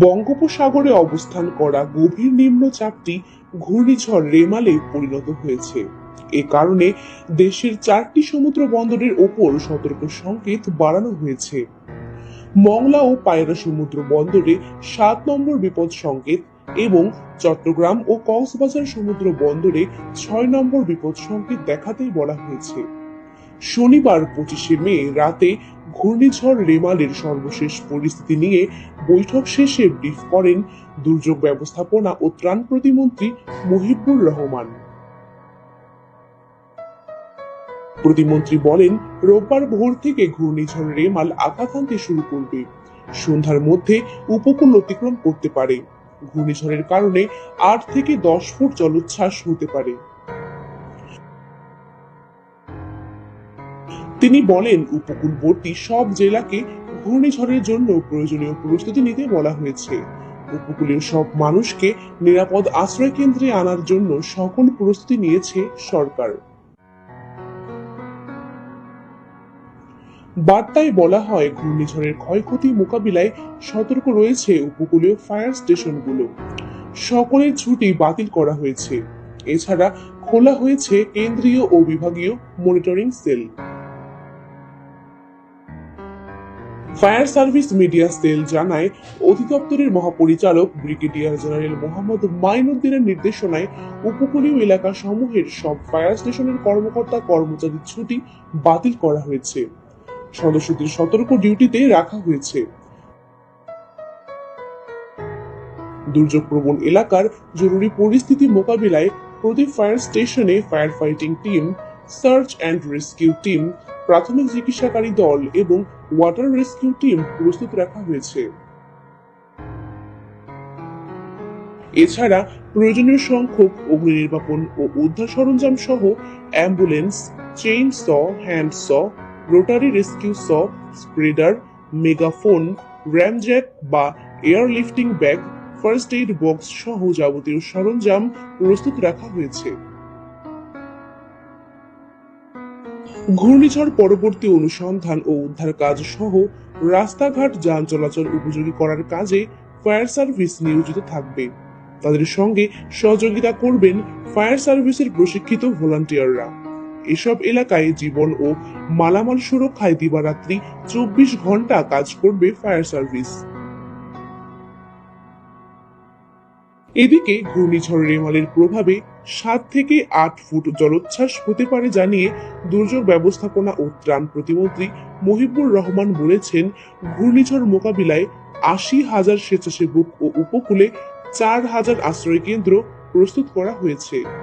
বঙ্গোপসাগরে অবস্থান করা গভীর নিম্নচাপটি ঘূর্ণিঝড় রেমালে পরিণত হয়েছে। এ কারণে দেশের চারটি সমুদ্র বন্দরের ওপর সতর্ক সংকেত বাড়ানো হয়েছে। মংলা ও পায়রা সমুদ্র বন্দরে সাত নম্বর বিপদ সংকেত এবং চট্টগ্রাম ও কক্সবাজার সমুদ্র বন্দরে ছয় নম্বর বিপদ সংকেত দেখাতেই বলা হয়েছে। শনিবার পঁচিশে মে রাতে ঘূর্ণিঝড় রেমালের সর্বশেষ পরিস্থিতি নিয়ে বৈঠক শেষে ব্রিফ করেন দুর্যোগ ব্যবস্থাপনা ও ত্রাণ প্রতিমন্ত্রী মুহিবুর রহমান। প্রতিমন্ত্রী বলেন, রোববার ভোর থেকে ঘূর্ণিঝড় রেমাল আঘাত হানতে শুরু করবে। সন্ধ্যার মধ্যে উপকূল অতিক্রম করতে পারে। ঘূর্ণিঝড়ের কারণে আট থেকে দশ ফুট জলোচ্ছ্বাস হতে পারে। তিনি বলেন উপকূলবর্তী সব জেলাকে ঘূর্ণিঝড়ের জন্য প্রয়োজনীয় প্রস্তুতি নিতে বলা হয়েছে। উপকূলীয় সব মানুষকে নিরাপদ আশ্রয় কেন্দ্রে আনার জন্য সকল প্রস্তুতি নিয়েছে সরকার। বার্তায় বলা হয়, ঘূর্ণিঝড়ের ক্ষয়ক্ষতি মোকাবিলায় সতর্ক রয়েছে উপকূলীয় ফায়ার স্টেশনগুলো। সকলের ছুটি বাতিল করা হয়েছে। এছাড়া খোলা হয়েছে কেন্দ্রীয় ও বিভাগীয় monitoring cell. Fire service media cell জানায়, অধিদপ্তরের মহাপরিচালক ব্রিগেডিয়ার জেনারেল মোহাম্মদ মাইনুদ্দিনের নির্দেশনায় উপকূলীয় এলাকা সমূহের সব ফায়ার স্টেশনের কর্মকর্তা কর্মচারীর ছুটি বাতিল করা হয়েছে। সদস্যদের সতর্ক ডিউটিতে রাখা হয়েছে। দুর্যোগ প্রবণ এলাকার জরুরি পরিস্থিতি মোকাবিলায় প্রতি ফায়ার স্টেশনে fire fighting team, search and rescue team প্রাথমিক চিকিৎসাকারী দল এবং ওয়াটার রেস্কিউ টিম প্রস্তুত রাখা হয়েছে। এছাড়া প্রয়োজনীয় সংখ্যক অগ্নি নির্বাপন ও উদ্ধার সরঞ্জাম সহ ambulance, chain saw, hand saw, rotary rescue saw, spreader, megaphone, ram jack বা air lifting bag, first aid box সহ যাবতীয় সরঞ্জাম প্রস্তুত রাখা হয়েছে। ঘূর্ণিঝড় পরবর্তী অনুসন্ধান ও উদ্ধার কাজ সহ রাস্তাঘাট যান চলাচল উপযোগী করার কাজে ফায়ার সার্ভিস নিয়োজিত থাকবে। তাদের সঙ্গে সহযোগিতা করবেন ফায়ার সার্ভিসের প্রশিক্ষিত ভলান্টিয়াররা। এসব এলাকায় জীবন ও মালামাল সুরক্ষায় দিবারাত্রি চব্বিশ ঘণ্টা কাজ করবে ফায়ার সার্ভিস। এদিকে ঘূর্ণিঝড় রেমালের প্রভাবে সাত থেকে আট ফুট জলোচ্ছ্বাস হতে পারে জানিয়ে দুর্যোগ ব্যবস্থাপনা ও ত্রাণ প্রতিমন্ত্রী মহিবুর রহমান বলেছেন, ঘূর্ণিঝড় মোকাবিলায় আশি হাজার স্বেচ্ছাসেবক ও উপকূলে চার হাজার আশ্রয় কেন্দ্র প্রস্তুত করা হয়েছে।